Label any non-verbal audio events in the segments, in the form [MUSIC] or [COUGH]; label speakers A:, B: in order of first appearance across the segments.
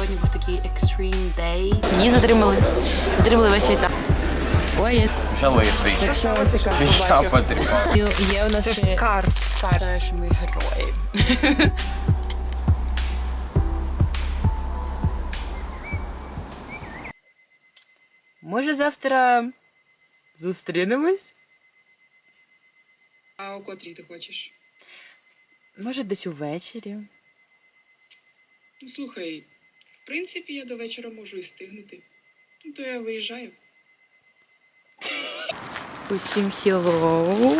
A: сьогодні був такий extreme day. Мені затримали. Затримали весь етап. Ой,
B: Вже лисий.
A: якщо
B: Життя потрібно.
A: Є у нас
C: Це ж
A: ще
C: скарб.
A: скарб, що ми герої. [LAUGHS] Може завтра зустрінемось?
C: А о котрій ти хочеш?
A: Може, десь увечері.
C: Ну, слухай, в принципі, я до вечора можу і встигнути. Ну, то я виїжджаю.
A: Усім хілоу.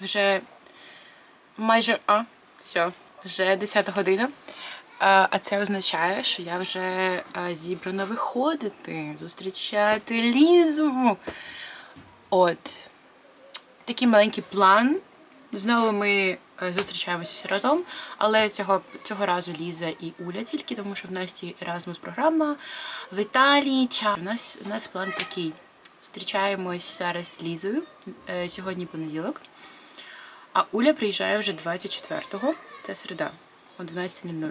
A: Вже майже. А, все, вже 10 година. А це означає, що я вже зібрана виходити, зустрічати Лізу. От. Такий маленький план. Знову ми зустрічаємося всі разом, але цього, цього разу Ліза і Уля тільки, тому що в Насті Erasmus програма в Італії. Ча. У нас, у нас план такий. Зустрічаємось зараз з Лізою. Е, Сьогодні понеділок. А Уля приїжджає вже 24-го, це середа, о 12.00.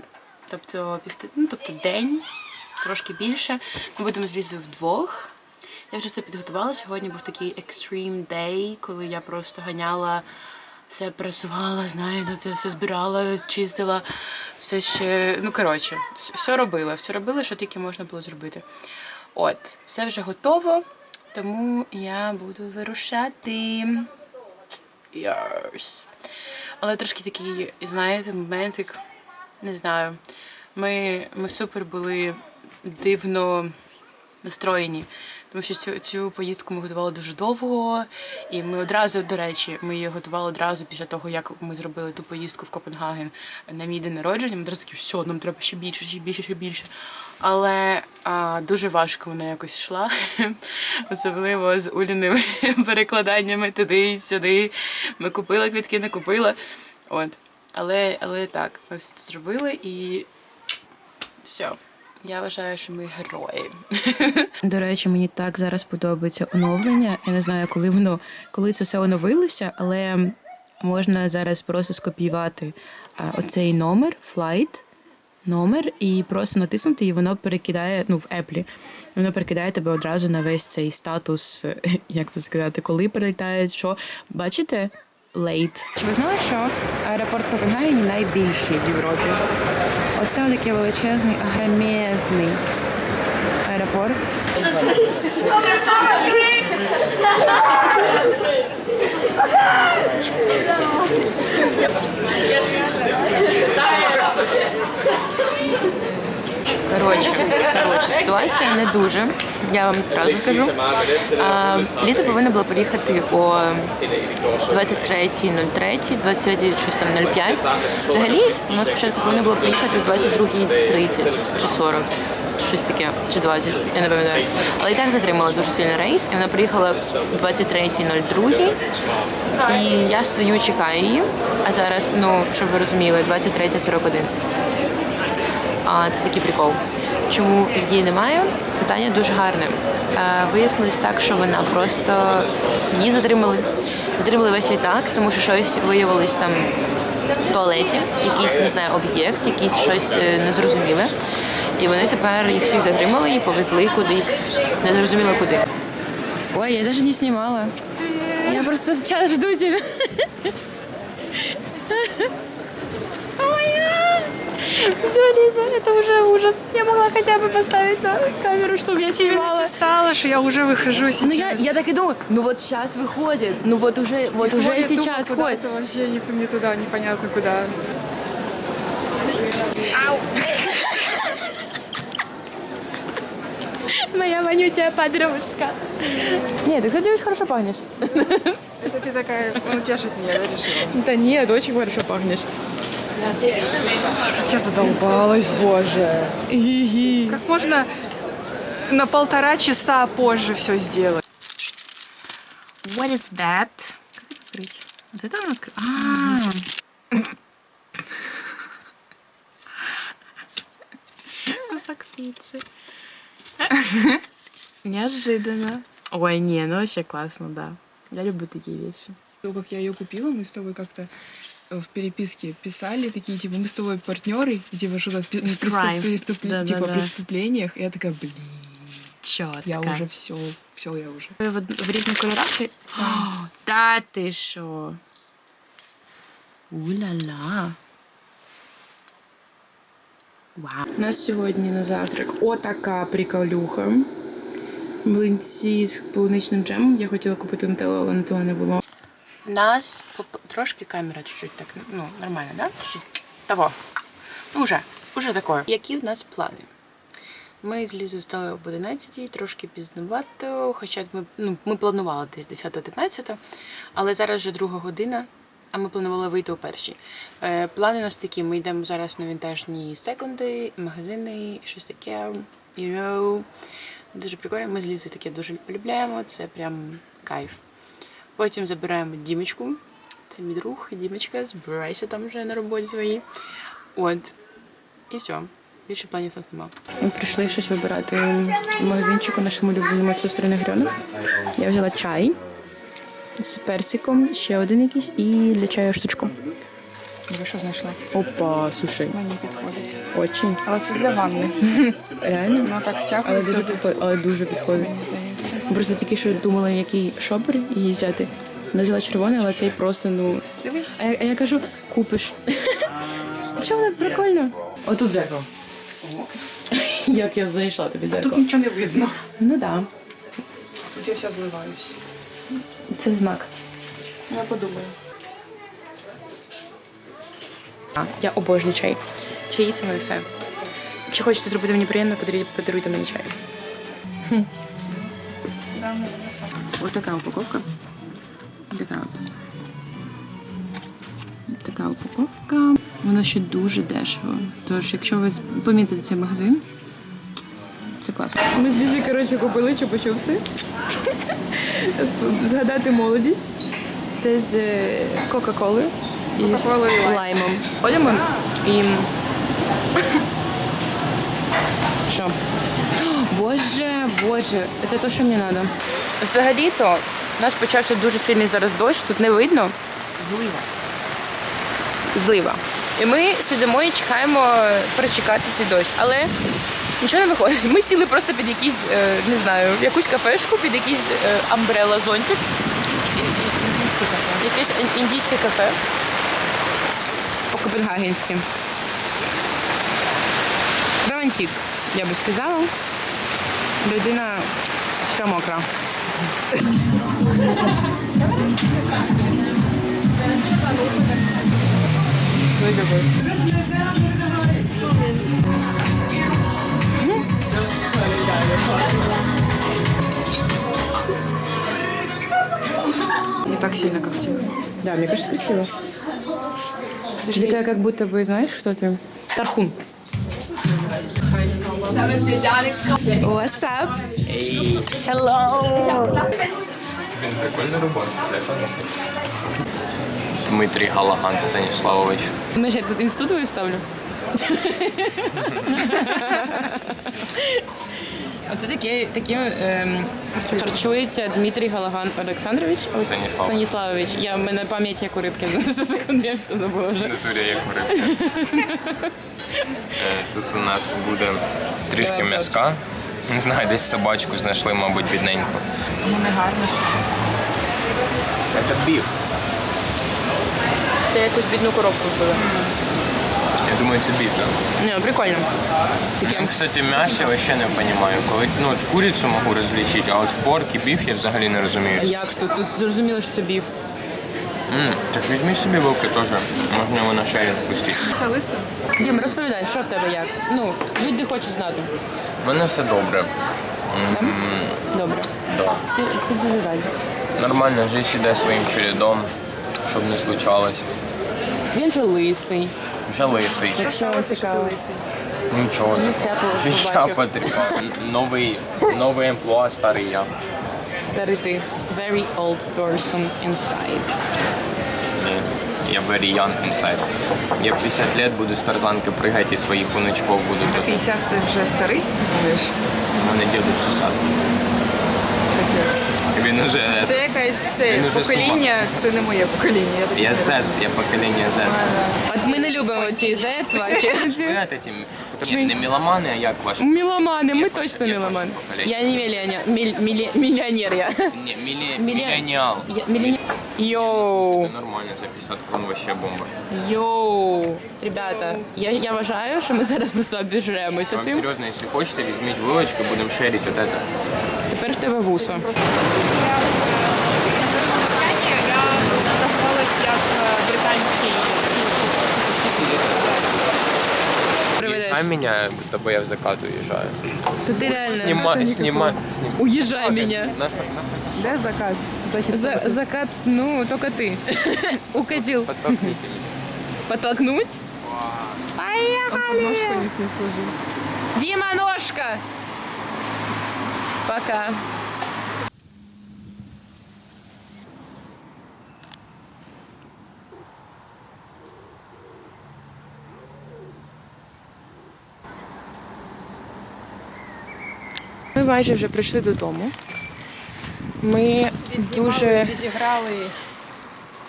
A: Тобто, ну, тобто день, трошки більше. Ми будемо з Лізою вдвох. Я вже все підготувала. Сьогодні був такий extreme day, коли я просто ганяла, все пресувала, знаєте, це все збирала, чистила, все ще. Ну, коротше, все робила, все робила, що тільки можна було зробити. От, все вже готово, тому я буду вирушати. Ярс. Але трошки такий, знаєте, моментик, не знаю. Ми, ми супер були дивно настроєні. Тому що цю, цю поїздку ми готували дуже довго, і ми одразу, до речі, ми її готували одразу після того, як ми зробили ту поїздку в Копенгаген на мій день народження. Ми одразу такі, все, нам треба ще більше, ще більше, ще більше. Але а, дуже важко вона якось йшла, [LAUGHS] особливо з уліними [LAUGHS] перекладаннями туди і сюди. Ми купили квітки, не купила. От. Але, але так, ми все це зробили і все. Я вважаю, що ми герої. До речі, мені так зараз подобається оновлення. Я не знаю, коли воно, коли це все оновилося, але можна зараз просто скопіювати а, оцей номер, flight, номер, і просто натиснути, і воно перекидає, ну, в Apple, воно перекидає тебе одразу на весь цей статус, е, [LAUGHS] як це сказати, коли прилітає, що. Бачите? Late. Чи ви знали, що аеропорт Копенгагені найбільший в Європі? Оце такий величезний, агромезний аеропорт. Коротше, коротше, ситуація не дуже. Я вам одразу скажу. Ліза повинна була приїхати о 23.03, 23 щось там 05. Взагалі, вона спочатку повинна була приїхати о 22.30 чи 40. Щось таке, чи 20, я не пам'ятаю. Але і так затримала дуже сильний рейс, і вона приїхала о 23.02. І я стою, чекаю її. А зараз, ну, щоб ви розуміли, 23.41. А це такий прикол. Чому її немає? Питання дуже гарне. Е, Вияснилось так, що вона просто її затримали. Затримали весь літак, тому що щось виявилось там в туалеті, якийсь не знаю, об'єкт, якийсь щось е, незрозуміле. І вони тепер їх всіх затримали і повезли кудись незрозуміло куди. Ой, я навіть не знімала. Я просто сейчас жду тебя. [LAUGHS] Все, Лиза, это уже ужас. Я могла хотя бы поставить на камеру, чтобы я снимала.
C: Написала, що я вже вихожу сейчас.
A: Ну я, я так и думаю, ну вот сейчас выходит, ну вот уже, вот уже сейчас ходит.
C: Это вообще не, не туда, непонятно куда.
A: Моя вонючая подружка. Нет, ты, кстати, очень хорошо пахнешь.
C: Это ты такая, ну, тешить меня, да, решила?
A: Да нет, очень хорошо пахнешь.
C: Я задолбалась, боже. Как можно на полтора часа позже все сделать?
A: What is that? Как это открыть? Вот это она открыть? А. [LAUGHS] Кусок пиццы. [LAUGHS] Неожиданно. Ой, не, ну вообще классно, да. Я люблю такие вещи.
C: То, как я ее купила, мы с тобой как-то в переписке писали такие, типа, мы с тобой партнеры, типа, что-то в пи- преступ-
A: Crime.
C: преступ-
A: Да, да,
C: типа,
A: да.
C: преступлениях. И я такая, блин,
A: Чотка.
C: я уже все, все, я уже.
A: Ви в, од- в різних кольорах? [GASPS] Чи... О, та ти що? Уля-ла. Вау. У нас сьогодні на завтрак отака приколюха. Млинці з полуничним джемом. Я хотіла купити нутеллу, але нутелла не було. У нас трошки камера чуть-чуть так, ну, нормально, да? Чуть-чуть того. Ну, вже, вже такое. Які в нас плани? Ми з Лізою встали об 11, трошки пізнувато, хоча ми, ну, ми планували десь 10-11, але зараз вже друга година, а ми планували вийти о першій. Е, плани у нас такі: ми йдемо зараз на вінтажні секунди, магазини, щось таке. You know. Дуже прикольно. Ми з Лізою таке дуже полюбляємо, це прям кайф. Потім забираємо Дімочку. Це мій друг, Дімочка, збирайся там вже на роботі своїй. От. І все. Більше планів нас нема. Ми прийшли щось вибирати в магазинчику нашому улюбленому сестри грьону. Я взяла чай з персиком, ще один якийсь і для чаю штучку.
C: Ви що знайшла?
A: Опа, суши.
C: Мені підходить.
A: Очень.
C: Але це для ванни.
A: Реально?
C: Ну так
A: Але дуже підходить. Але дуже підходить.
C: Мені здається.
A: Ми Просто тільки що думала, який шопер її взяти. Вона взяла червоний, але цей просто, ну.
C: Дивись.
A: А я, а я кажу, купиш. Ти [LAUGHS] що, так прикольно? Отут зеркало. [LAUGHS] Як я знайшла тобі
C: Тут
A: зеркало?
C: нічого не видно.
A: Ну так.
C: Тут я вся зливаюсь.
A: Це знак.
C: Я подумаю.
A: А, я обожнюю чай. Чаї це моє все. Якщо хочете зробити мені приємно, подаруйте, подаруйте мені чай. Ось така упаковка. Така от. Така упаковка. Воно ще дуже дешево. Тож, якщо ви помітите цей магазин, це класно. Ми з Лізі, коротше, купили чупа-чупси. Згадати молодість. Це з е,
C: Кока-Колою і лайм.
A: лаймом. Ходимо і. Що? Боже, боже, це те, що мені треба. Взагалі-то у нас почався дуже сильний зараз дощ, тут не видно.
C: Злива.
A: Злива. І ми сидимо і чекаємо перечекати цей дощ. Але нічого не виходить. Ми сіли просто під якийсь, е, не знаю, якусь кафешку, під якийсь е, амбрела зонтик. Якесь індійське кафе. По-копенгагенськи. Романтик, я би сказала. Людина вся мокра.
C: Не так сильно, как тебе.
A: Да, мне кажется, красиво. Ты такая, как будто бы, знаешь, кто ты? Тархун. What's up? Hello.
B: Прикольна робота. Дмитрій Галаган Станіславович.
A: Думаешь, я тут институт твой вставлю? Оце таке, таке ем, харчується Дмитрій Галаган Олександрович Ол-
B: Станіслав.
A: Станіславович. Я в мене пам'ять як у рибки за секунду, я все забула вже.
B: Натурі як рибка. Е, Тут у нас буде трішки м'язка. Не знаю, десь собачку знайшли, мабуть, бідненьку.
C: Ну не гарно.
B: Це біф.
A: Це якусь бідну коробку вбили.
B: Я думаю, це біф, так?
A: Ні, прикольно. Таке.
B: Я, кстати, м'ясо я ще не розумію. Коли ну, от курицю можу розлічити, а от порк і біф я взагалі не розумію.
A: А як тут? Тут зрозуміло, що це біф.
B: М, так візьми собі вилки теж. Можна його на шею відпустити.
A: Дім, розповідай, що в тебе як? Ну, люди хочуть знати.
B: У мене все добре.
A: Там? Добре.
B: Да.
A: Всі, всі дуже раді.
B: Нормально, життя іде своїм чередом, щоб не случалось.
A: Він же лисий.
B: Вже лисий.
A: Якщо вам цікаво.
B: Нічого. Життя потрібно. Новий, новий амплуа, старий я.
A: Старий ти. Very old person inside.
B: Ні, Я very young inside. Я 50 лет буду з тарзанки пригати і своїх внучков буду тут.
C: 50 це вже старий, ти думаєш?
B: У мене діду 60.
C: капець.
B: Він уже.
C: Це якесь це
B: Він уже
C: покоління, це не моє покоління. Я таке
B: Я
C: не
B: Z, я покоління Z.
A: От ми не любимо ці Z ваші.
B: Ви от эти, ні, не меломани, а як ваші?
A: Міломани, ми
B: Як
A: точно
B: ваше
A: міломани.
B: покоління?
A: Я не мільйонер, міль, мілі, мільйонер я.
B: Ні, мілі,
A: Мілі-
B: міленіал.
A: Я мільйонер. Йоу!
B: Це нормально за 50 крон вообще бомба.
A: Йоу! Ребята, я, я вважаю, що ми зараз просто обіжремося
B: Вам
A: цим.
B: серйозно, якщо хочете, візьміть вилочку, будемо шерити от это.
A: Тепер в тебе вуса. Я
B: називалась як е, британський. Отпускай меня, будто бы я в закат уезжаю.
A: Да ты реально.
B: Снимай, снимай, снимай. Уезжай меня.
C: Да, закат.
A: Закат, ну, только ты. [LAUGHS] Укатил.
B: Подтолкните меня.
A: Подтолкнуть?
C: Поехали!
A: Дима, ножка! Пока. Ми майже вже прийшли додому. Ми дуже
C: відіграли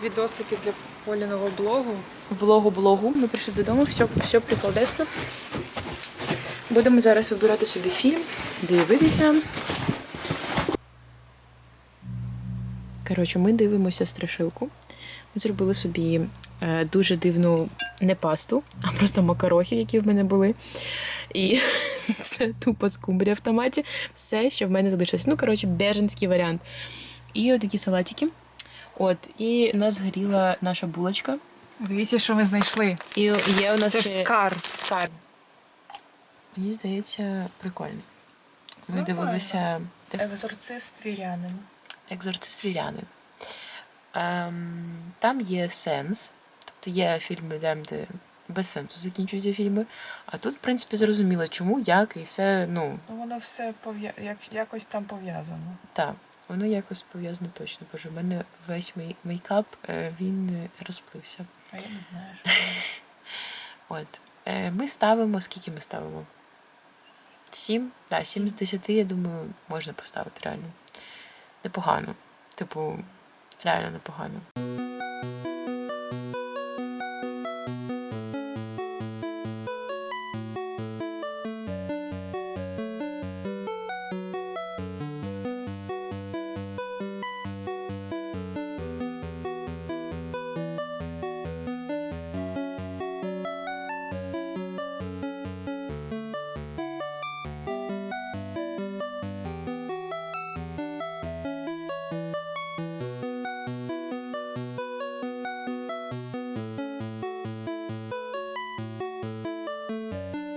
C: відосики для Поліного блогу.
A: влогу-блогу. Ми прийшли додому, все, все прикладесно. Будемо зараз вибирати собі фільм, дивитися. Коротше, ми дивимося страшилку. Ми зробили собі е, дуже дивну не пасту, а просто макарохи, які в мене були. І [LAUGHS] [LAUGHS] це тупо скумбрія в томаті. Все, що в мене залишилось. Ну, коротше, беженський варіант. І отакі салатики. От, і у нас згоріла наша булочка.
C: Дивіться, що ми знайшли.
A: І є у нас
C: Це ж
A: ще
C: скарб.
A: скарб. Мені здається, прикольний. Ми
C: Нормально.
A: дивилися
C: Екзорцист вірянин.
A: екзорцист вірянин. Ем, там є сенс, тобто є фільми, де без сенсу закінчуються фільми. А тут, в принципі, зрозуміло, чому, як, і все, ну,
D: Ну, воно все пов'я... як... якось там пов'язано.
A: так, воно якось пов'язано точно. Боже, в мене весь мій мейкап, е, він е, розплився.
D: А я не знаю, що. [LAUGHS]
A: От. Е, Ми ставимо, скільки ми ставимо? Сім? Так, сім з десяти, я думаю, можна поставити реально. Непогано. Типу, реально непогано.